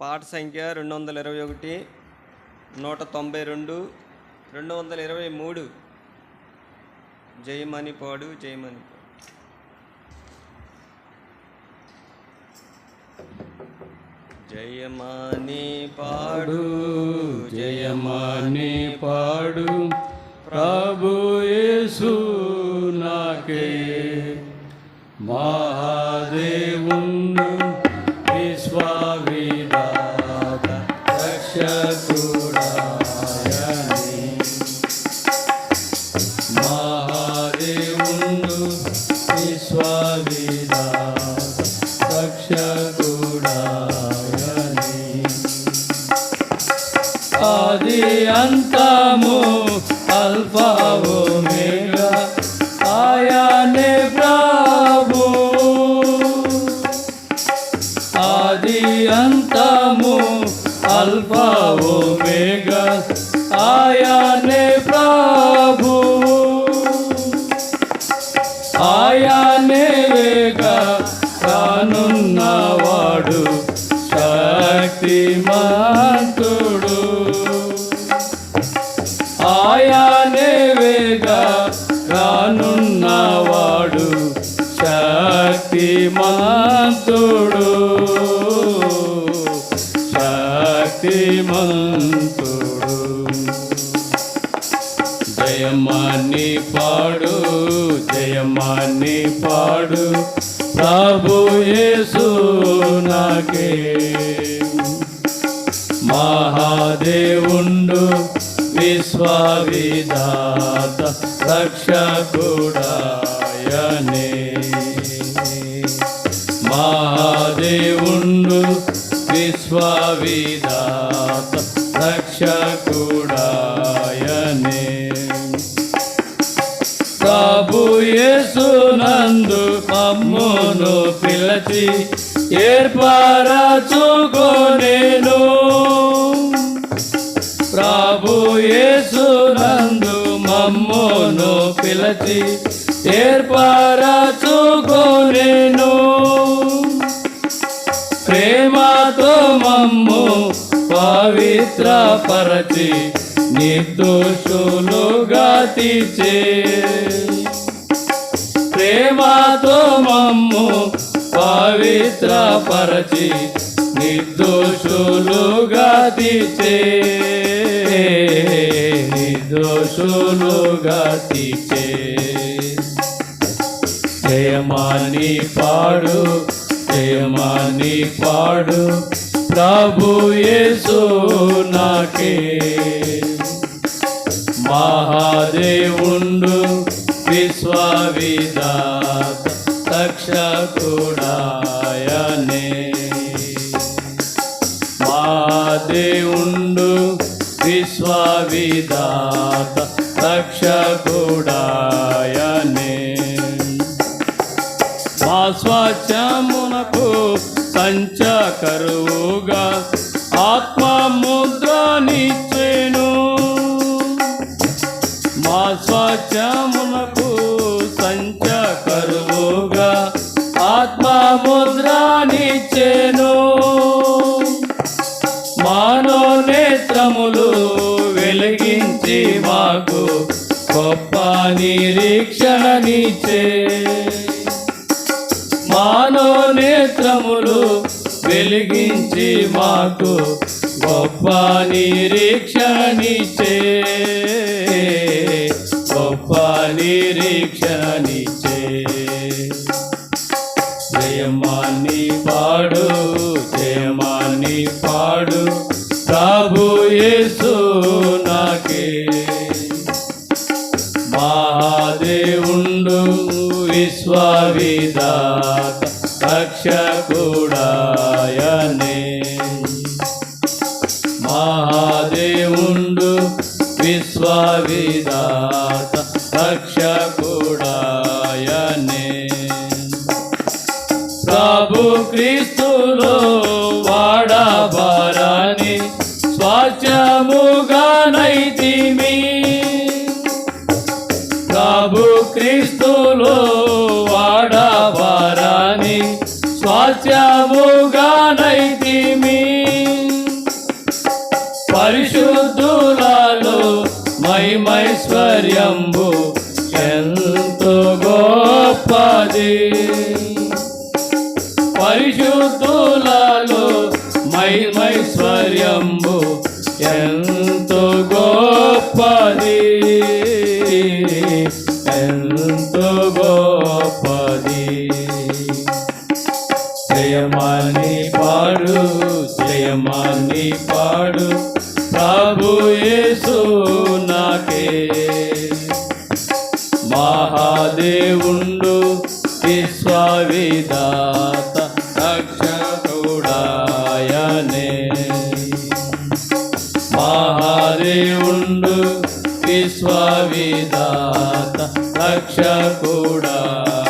పాట సంఖ్య రెండు వందల ఇరవై ఒకటి నూట తొంభై రెండు రెండు వందల ఇరవై మూడు జయమని పాడు జయమని జయమాని పాడు జయమాని పాడు ప్రభు యేసు నాకే. మా అంతము అల్ఫావు మేఘా ఆయానే ప్రభు. ఆది అంతము అల్ఫావు మేఘా ఆయానే ప్రభు. ఆయానే ఆయానే వేగా రానున్నవాడు శక్తి మంతుడు జయమాని పాడు జయమాని పాడు ప్రభు యేసు నాకే. మహాదేవుండు విశ్వవిదాత రక్షకుడాయనే. మహాదేవుండు విశ్వవిదాత రక్షకుడాయనే. ప్రభు యేసునందు మమ్మును పిలచి ఏర్పరచుకొనేను పిలచి ఏర్పరచుకొనేను ప్రేమతో మమ్ము పవిత్ర పరచి నిర్దోషులుగా తీర్చే. ప్రేమతో మమ్ము పవిత్ర పరచి నిర్దోషులుగా తీర్చే. నిర్దోషులుగా తీర్చే జయమాని పాడు జయమాని పాడు ప్రభు యేసు నాకే. మహాదేవుండు విశ్వవిదాత రక్షకుడాయనే. మహాదేవుండు విశ్వవిదాత రక్షకుడాయనే. మా స్వచ్ఛమునకు సంచకరువుగా ఆత్మముద్రనిచ్చెను. మా స్వచ్ఛమునకు సంచకరువుగా ఆత్మముద్రనిచ్చెను. మానో వెలిగించి మాకు గొప్ప నిరీక్షణనిచ్చే మానో నేత్రములు వెలిగించి మాకు గొప్ప నిరీక్షణనిచ్చే గొప్ప నిరీక్షణనిచ్చే జయమాని పాడు జయమాని పాడు. యేసు నాకే. మహాదేవుండు విశ్వవిదాత రక్షకుడాయనే. మహాదేవుండు విశ్వవిదాత రక్షకుడాయనే దాస్యముగానైతిమి పరిశుద్ధులలో మహిమైశ్వర్యంబు ఎంతో గొప్పది. పరిశుద్ధులలో మహిమైశ్వర్యంబు ఎంతో గొప్పది. జయమాన్ని పాడు. ప్రభు యేసు నాకే. మహాదేవుండు విశ్వవిధాత రక్షకుడాయనే. మహాదేవుండు విశ్వవిధాత రక్షకుడా